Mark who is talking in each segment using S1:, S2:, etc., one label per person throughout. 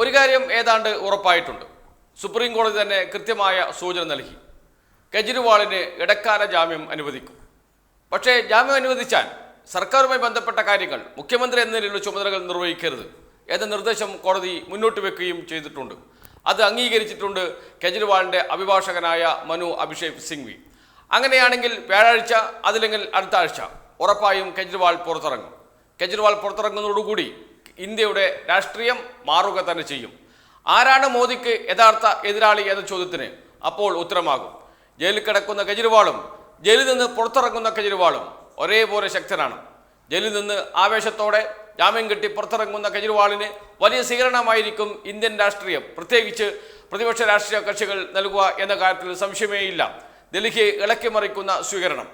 S1: ഒരു കാര്യം ഏതാണ്ട് ഉറപ്പായിട്ടുണ്ട്. സുപ്രീം കോടതി തന്നെ കൃത്യമായ സൂചന നൽകി. കെജ്രിവാളിന് ഇടക്കാല ജാമ്യം അനുവദിക്കും. പക്ഷേ ജാമ്യം അനുവദിച്ചാൽ സർക്കാരുമായി ബന്ധപ്പെട്ട കാര്യങ്ങൾ മുഖ്യമന്ത്രി എന്ന നിലയിലുള്ള ചുമതലകൾ നിർവഹിക്കരുത് എന്ന നിർദ്ദേശം കോടതി മുന്നോട്ട് വെക്കുകയും ചെയ്തിട്ടുണ്ട്. അത് അംഗീകരിച്ചിട്ടുണ്ട് കെജ്രിവാളിന്റെ അഭിഭാഷകനായ മനു അഭിഷേക് സിംഗ്വി. അങ്ങനെയാണെങ്കിൽ വ്യാഴാഴ്ച അതില്ലെങ്കിൽ അടുത്ത ആഴ്ച ഉറപ്പായും കെജ്രിവാൾ പുറത്തിറങ്ങും. കെജ്രിവാൾ പുറത്തിറങ്ങുന്നതോടുകൂടി ഇന്ത്യയുടെ രാഷ്ട്രീയം മാറുക തന്നെ ചെയ്യും. ആരാണ് മോദിക്ക് യഥാർത്ഥ എതിരാളി എന്ന ചോദ്യത്തിന് അപ്പോൾ ഉത്തരമാകും. ജയിലിൽ കിടക്കുന്ന കെജ്രിവാളും ജയിലിൽ നിന്ന് പുറത്തിറങ്ങുന്ന കെജ്രിവാളും ഒരേപോലെ ശക്തനാണ് ജയിലിൽ നിന്ന് ആവേശത്തോടെ ജാമ്യം കിട്ടി പുറത്തിറങ്ങുന്ന കെജ്രിവാളിന് വലിയ സ്വീകരണമായിരിക്കും ഇന്ത്യൻ രാഷ്ട്രീയം. പ്രത്യേകിച്ച് പ്രതിപക്ഷ രാഷ്ട്രീയ കക്ഷികൾ നൽകുക എന്ന കാര്യത്തിൽ സംശയമേയില്ല. ഡൽഹിയെ ഇളക്കിമറിക്കുന്ന സ്വീകരണം.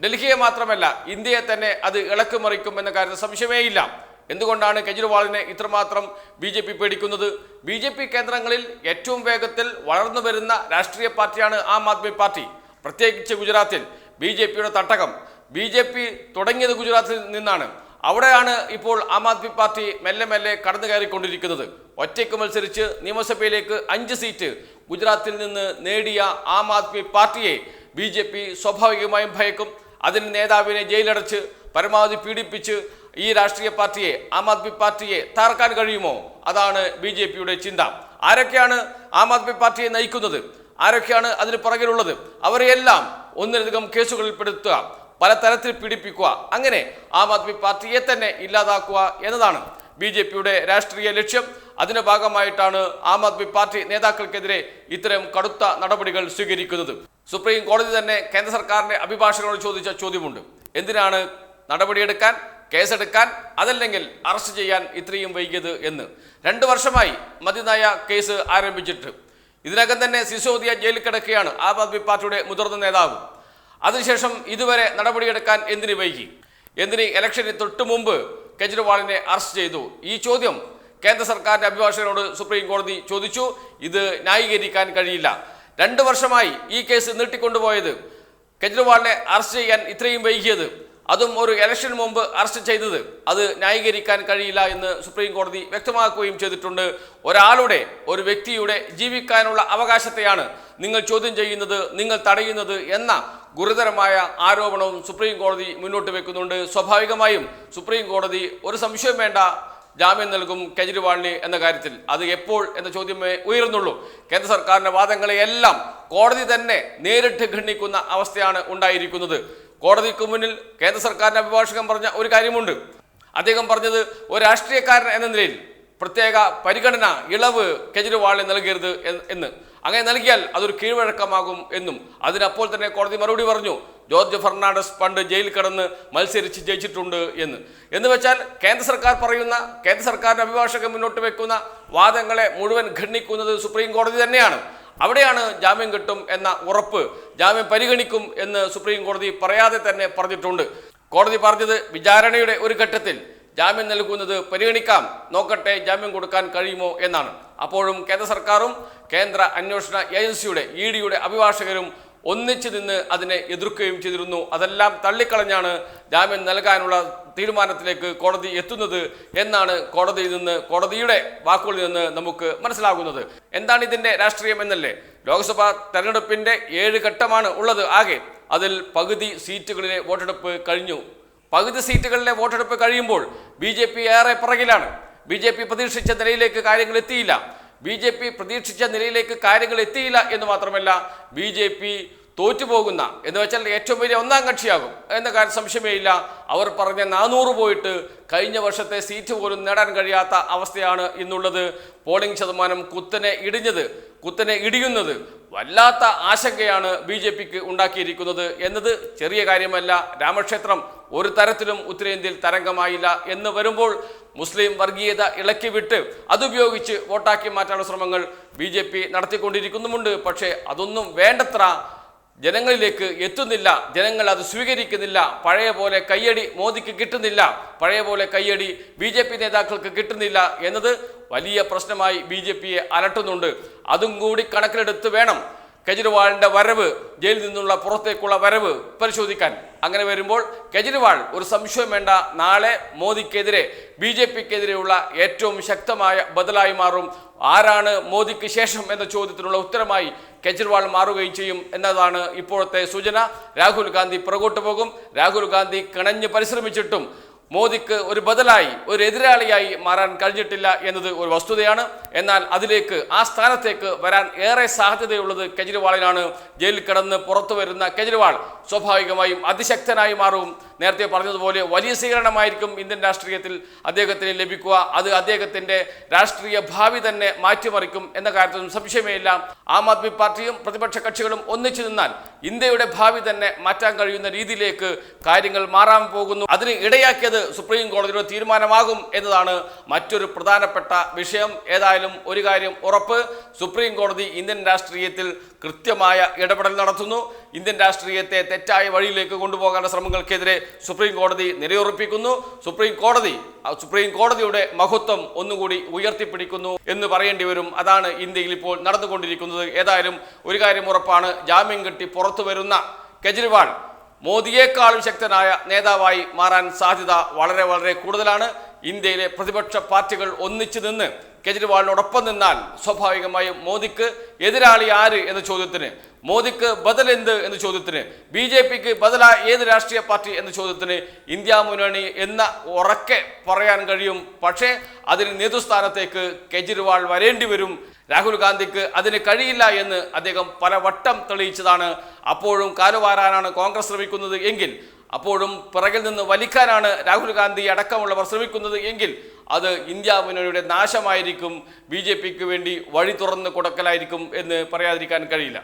S1: ഡൽഹിയെ മാത്രമല്ല ഇന്ത്യയെ തന്നെ അത് ഇളക്കിമറിക്കും എന്ന കാര്യത്തിൽ സംശയമേയില്ല. എന്തുകൊണ്ടാണ് കെജ്രിവാളിനെ ഇത്രമാത്രം ബി ജെ പി പേടിക്കുന്നത്? ബി ജെ പി കേന്ദ്രങ്ങളിൽ ഏറ്റവും വേഗത്തിൽ വളർന്നു വരുന്ന രാഷ്ട്രീയ പാർട്ടിയാണ് ആം ആദ്മി പാർട്ടി. പ്രത്യേകിച്ച് ഗുജറാത്തിൽ ബി ജെ പിയുടെ തട്ടകം. ബി ജെ പി തുടങ്ങിയത് ഗുജറാത്തിൽ നിന്നാണ്. അവിടെയാണ് ഇപ്പോൾ ആം ആദ്മി പാർട്ടി മെല്ലെ മെല്ലെ കടന്നു കയറിക്കൊണ്ടിരിക്കുന്നത്. ഒറ്റയ്ക്ക് മത്സരിച്ച് നിയമസഭയിലേക്ക് അഞ്ച് സീറ്റ് ഗുജറാത്തിൽ നിന്ന് നേടിയ ആം ആദ്മി പാർട്ടിയെ ബി സ്വാഭാവികമായും ഭയക്കും. അതിന് നേതാവിനെ ജയിലടച്ച് പരമാവധി പീഡിപ്പിച്ച് ഈ രാഷ്ട്രീയ പാർട്ടിയെ ആം ആദ്മി പാർട്ടിയെ തകർക്കാൻ കഴിയുമോ? അതാണ് ബി ജെ പിയുടെ ചിന്ത. ആരൊക്കെയാണ് ആം ആദ്മി പാർട്ടിയെ നയിക്കുന്നത്? ആരൊക്കെയാണ് അതിന് പുറകിലുള്ളത്? അവരെയെല്ലാം ഒന്നിലധികം കേസുകളിൽ പെടുത്തുക പലതരത്തിൽ പീഡിപ്പിക്കുക അങ്ങനെ ആം ആദ്മി പാർട്ടിയെ തന്നെ ഇല്ലാതാക്കുക എന്നതാണ് ബി ജെ പിയുടെ രാഷ്ട്രീയ ലക്ഷ്യം. അതിന്റെ ഭാഗമായിട്ടാണ് ആം ആദ്മി പാർട്ടി നേതാക്കൾക്കെതിരെ ഇത്തരം കടുത്ത നടപടികൾ സ്വീകരിക്കുന്നത്. സുപ്രീം കോടതി തന്നെ കേന്ദ്ര സർക്കാരിന്റെ അഭിഭാഷകരോട് ചോദിച്ച ചോദ്യമുണ്ട്. എന്തിനാണ് നടപടിയെടുക്കാൻ കേസെടുക്കാൻ അതല്ലെങ്കിൽ അറസ്റ്റ് ചെയ്യാൻ ഇത്രയും വൈകിയത് എന്ന്. രണ്ടു വർഷമായി മതിനായ കേസ് ആരംഭിച്ചിട്ട്. ഇതിനകം തന്നെ സിസോദിയ ജയിലിൽ കിടക്കുകയാണ് ആം ആദ്മി പാർട്ടിയുടെ മുതിർന്ന നേതാവ്. അതിനുശേഷം ഇതുവരെ നടപടിയെടുക്കാൻ എന്തിന് വൈകി? എന്തിന് ഇലക്ഷന് തൊട്ടു മുമ്പ് കെജ്രിവാളിനെ അറസ്റ്റ് ചെയ്തു? ഈ ചോദ്യം കേന്ദ്ര സർക്കാരിന്റെ അഭിഭാഷകനോട് സുപ്രീം കോടതി ചോദിച്ചു. ഇത് ന്യായീകരിക്കാൻ കഴിയില്ല. രണ്ട് വർഷമായി ഈ കേസ് നീട്ടിക്കൊണ്ടുപോയത് കെജ്രിവാളിനെ അറസ്റ്റ് ചെയ്യാൻ ഇത്രയും വൈകിയത്. അതും ഒരു ഇലക്ഷന് മുമ്പ് അറസ്റ്റ് ചെയ്തത്. അത് ന്യായീകരിക്കാൻ കഴിയില്ല എന്ന് സുപ്രീം കോടതി വ്യക്തമാക്കുകയും ചെയ്തിട്ടുണ്ട്. ഒരാളുടെ ഒരു വ്യക്തിയുടെ ജീവിക്കാനുള്ള അവകാശത്തെയാണ് നിങ്ങൾ ചോദ്യം ചെയ്യുന്നത് നിങ്ങൾ തടയുന്നത് എന്ന ഗുരുതരമായ ആരോപണവും സുപ്രീം കോടതി മുന്നോട്ട് വെക്കുന്നുണ്ട്. സ്വാഭാവികമായും സുപ്രീം കോടതി ഒരു സംശയം വേണ്ട ജാമ്യം നൽകും കെജ്രിവാളിന് എന്ന കാര്യത്തിൽ. അത് എപ്പോൾ എന്ന ചോദ്യമേ ഉയർന്നുള്ളൂ കേന്ദ്ര സർക്കാരിന്റെ വാദങ്ങളെയെല്ലാം കോടതി തന്നെ നേരിട്ട് ഖണ്ഡിക്കുന്ന അവസ്ഥയാണ് ഉണ്ടായിരിക്കുന്നത്. കോടതിക്ക് മുന്നിൽ കേന്ദ്ര സർക്കാരിന്റെ അഭിഭാഷകൻ പറഞ്ഞ ഒരു കാര്യമുണ്ട്. അദ്ദേഹം പറഞ്ഞത് ഒരു രാഷ്ട്രീയക്കാരൻ എന്ന നിലയിൽ പ്രത്യേക പരിഗണന ഇളവ് കെജ്രിവാളിന് നൽകരുത് എന്ന്- അങ്ങനെ നൽകിയാൽ അതൊരു കീഴ്വഴക്കമാകും എന്നും. അതിനപ്പോൾ തന്നെ കോടതി മറുപടി പറഞ്ഞു ജോർജ് ഫെർണാണ്ടസ് പണ്ട് ജയിലിൽ കിടന്ന് മത്സരിച്ച് ജയിച്ചിട്ടുണ്ട് എന്ന്. എന്ന് വെച്ചാൽ കേന്ദ്ര സർക്കാർ പറയുന്ന കേന്ദ്ര സർക്കാരിന്റെ അഭിഭാഷകൻ മുന്നോട്ട് വെക്കുന്ന വാദങ്ങളെ മുഴുവൻ ഖണ്ഡിക്കുന്നത് സുപ്രീം കോടതി തന്നെയാണ്. അവിടെയാണ് ജാമ്യം കിട്ടും എന്ന ഉറപ്പ് ജാമ്യം പരിഗണിക്കും എന്ന് സുപ്രീം കോടതി പറയാതെ തന്നെ പറഞ്ഞിട്ടുണ്ട്. കോടതി പറഞ്ഞത് വിചാരണയുടെ ഒരു ഘട്ടത്തിൽ ജാമ്യം നൽകുന്നത് പരിഗണിക്കാം നോക്കട്ടെ ജാമ്യം കൊടുക്കാൻ കഴിയുമോ എന്നാണ്. അപ്പോഴും കേന്ദ്ര സർക്കാരും കേന്ദ്ര അന്വേഷണ ഏജൻസിയുടെ ഇ ഡിയുടെ അഭിഭാഷകരും ഒന്നിച്ചു നിന്ന് അതിനെ എതിർക്കുകയും ചെയ്തിരുന്നു. അതെല്ലാം തള്ളിക്കളഞ്ഞാണ് ജാമ്യം നൽകാനുള്ള തീരുമാനത്തിലേക്ക് കോടതി എത്തുന്നത് എന്നാണ് കോടതിയിൽ നിന്ന് കോടതിയുടെ വാക്കുകളിൽ നിന്ന് നമുക്ക് മനസ്സിലാകുന്നത്. എന്താണ് ഇതിന്റെ രാഷ്ട്രീയം എന്നല്ലേ? ലോക്സഭാ തെരഞ്ഞെടുപ്പിന്റെ ഏഴ് ഘട്ടമാണ് ഉള്ളത് ആകെ. അതിൽ പകുതി സീറ്റുകളിലെ വോട്ടെടുപ്പ് കഴിഞ്ഞു. പകുതി സീറ്റുകളിലെ വോട്ടെടുപ്പ് കഴിയുമ്പോൾ ബി ജെ പി ഏറെ പിറകിലാണ്. ബി ജെ പി പ്രതീക്ഷിച്ച നിലയിലേക്ക് കാര്യങ്ങൾ എത്തിയില്ല. ബി ജെ പി പ്രതീക്ഷിച്ച നിലയിലേക്ക് കാര്യങ്ങൾ എത്തിയില്ല എന്ന് മാത്രമല്ല ബി ജെ പി തോറ്റുപോകുന്ന എന്ന് വെച്ചാൽ ഏറ്റവും വലിയ ഒന്നാം കക്ഷിയാകും. എന്ന കാര്യം സംശയമേ ഇല്ല. അവർ പറഞ്ഞ നാനൂറ് പോയിട്ട് കഴിഞ്ഞ വർഷത്തെ സീറ്റ് പോലും നേടാൻ കഴിയാത്ത അവസ്ഥയാണ് ഇന്നുള്ളത്. പോളിംഗ് ശതമാനം കുത്തനെ ഇടിഞ്ഞത് കുത്തനെ ഇടിയുന്നത് വല്ലാത്ത ആശങ്കയാണ് ബി ജെ പിക്ക് ഉണ്ടാക്കിയിരിക്കുന്നത് എന്നത് ചെറിയ കാര്യമല്ല. രാമക്ഷേത്രം ഒരു തരത്തിലും ഉത്തരേന്ത്യയിൽ തരംഗമായില്ല എന്ന് വരുമ്പോൾ മുസ്ലിം വർഗീയത ഇളക്കി വിട്ട് അതുപയോഗിച്ച് വോട്ടാക്കി മാറ്റാനുള്ള ശ്രമങ്ങൾ ബി നടത്തിക്കൊണ്ടിരിക്കുന്നുമുണ്ട്. പക്ഷേ അതൊന്നും വേണ്ടത്ര ജനങ്ങളിലേക്ക് എത്തുന്നില്ല. ജനങ്ങൾ അത് സ്വീകരിക്കുന്നില്ല. പഴയ പോലെ കയ്യടി മോദിക്ക് കിട്ടുന്നില്ല. പഴയ പോലെ കയ്യടി ബി ജെ പി നേതാക്കൾക്ക് കിട്ടുന്നില്ല എന്നത് വലിയ പ്രശ്നമായി ബി ജെ പിയെ അലട്ടുന്നുണ്ട്. അതും കൂടി കണക്കിലെടുത്ത് വേണം കെജ്രിവാളിന്റെ വരവ് ജയിലിൽ നിന്നുള്ള പുറത്തേക്കുള്ള വരവ് പരിശോധിക്കാൻ. അങ്ങനെ വരുമ്പോൾ കെജ്രിവാൾ ഒരു സംശയം വേണ്ട നാളെ മോദിക്കെതിരെ ബി ജെ പിക്കെതിരെയുള്ള ഏറ്റവും ശക്തമായ ബദലായി മാറും. ആരാണ് മോദിക്ക് ശേഷം എന്ന ചോദ്യത്തിനുള്ള ഉത്തരമായി കെജ്രിവാൾ മാറുകയും ചെയ്യും എന്നതാണ് ഇപ്പോഴത്തെ സൂചന. രാഹുൽ ഗാന്ധി പുറകോട്ട് പോകും. രാഹുൽ ഗാന്ധി കിണഞ്ഞ് പരിശ്രമിച്ചിട്ടും മോദിക്ക് ഒരു ബദലായി ഒരു എതിരാളിയായി മാറാൻ കഴിഞ്ഞിട്ടില്ല എന്നത് ഒരു വസ്തുതയാണ്. എന്നാൽ അതിലേക്ക് ആ സ്ഥാനത്തേക്ക് വരാൻ ഏറെ സാധ്യതയുള്ളത് കെജ്രിവാളിനാണ്. ജയിലിൽ കിടന്ന് പുറത്തു വരുന്ന കെജ്രിവാൾ സ്വാഭാവികമായും അതിശക്തനായി മാറും. നേരത്തെ പറഞ്ഞതുപോലെ വലിയ സ്വീകരണമായിരിക്കും ഇന്ത്യൻ രാഷ്ട്രീയത്തിൽ അദ്ദേഹത്തിന് ലഭിക്കുക. അത് അദ്ദേഹത്തിന്റെ രാഷ്ട്രീയ ഭാവി തന്നെ മാറ്റിമറിക്കും എന്ന കാര്യത്തിലും സംശയമേയില്ല ആം ആദ്മി പാർട്ടിയും പ്രതിപക്ഷ കക്ഷികളും ഒന്നിച്ചു നിന്നാൽ ഇന്ത്യയുടെ ഭാവി തന്നെ മാറ്റാൻ കഴിയുന്ന രീതിയിലേക്ക് കാര്യങ്ങൾ മാറാൻ പോകുന്നു. അതിന് ഇടയാക്കിയത് സുപ്രീം കോടതിയുടെ തീരുമാനമാകും എന്നതാണ് മറ്റൊരു പ്രധാനപ്പെട്ട വിഷയം. ഏതായാലും ഒരു കാര്യം ഉറപ്പ് സുപ്രീം കോടതി ഇന്ത്യൻ രാഷ്ട്രീയത്തിൽ കൃത്യമായ ഇടപെടൽ നടത്തുന്നു. ഇന്ത്യൻ രാഷ്ട്രീയത്തെ തെറ്റായ വഴിയിലേക്ക് കൊണ്ടുപോകാനുള്ള ശ്രമങ്ങൾക്കെതിരെ സുപ്രീം കോടതി നിലയുറപ്പിക്കുന്നു. സുപ്രീം കോടതി സുപ്രീം കോടതിയുടെ മഹത്വം ഒന്നുകൂടി ഉയർത്തിപ്പിടിക്കുന്നു എന്ന് പറയേണ്ടി വരും. അതാണ് ഇന്ത്യയിൽ ഇപ്പോൾ നടന്നുകൊണ്ടിരിക്കുന്നത്. ഏതായാലും ഒരു കാര്യം ഉറപ്പാണ് ജാമ്യം കിട്ടി പുറത്തു വരുന്ന കെജ്രിവാൾ മോദിയേക്കാളും ശക്തനായ നേതാവായി മാറാൻ സാധ്യത വളരെ വളരെ കൂടുതലാണ്. ഇന്ത്യയിലെ പ്രതിപക്ഷ പാർട്ടികൾ ഒന്നിച്ചു നിന്ന് കെജ്രിവാളിനോടൊപ്പം നിന്നാൽ സ്വാഭാവികമായും മോദിക്ക് എതിരാളി ആര് എന്ന ചോദ്യത്തിന് മോദിക്ക് ബദൽ എന്ത് എന്ന ചോദ്യത്തിന് ബി ജെ പിക്ക് ബദല ഏത് രാഷ്ട്രീയ പാർട്ടി എന്ന ചോദ്യത്തിന് ഇന്ത്യ മുന്നണി എന്ന ഉറക്കെ പറയാൻ കഴിയും. പക്ഷേ അതിന് നേതൃസ്ഥാനത്തേക്ക് കെജ്രിവാൾ വരേണ്ടി വരും രാഹുൽ ഗാന്ധിക്ക് അതിന് കഴിയില്ല എന്ന് അദ്ദേഹം പല വട്ടം തെളിയിച്ചതാണ്. അപ്പോഴും കാലുവാരാനാണ് കോൺഗ്രസ് ശ്രമിക്കുന്നത് എങ്കിൽ അപ്പോഴും പിറകിൽ നിന്ന് വലിക്കാനാണ് രാഹുൽ ഗാന്ധി അടക്കമുള്ളവർ ശ്രമിക്കുന്നത് എങ്കിൽ അത് ഇന്ത്യ മുന്നണിയുടെ നാശമായിരിക്കും ബി ജെ പിക്ക് വേണ്ടി വഴി തുറന്ന് കൊടുക്കലായിരിക്കും എന്ന് പറയാതിരിക്കാൻ കഴിയില്ല.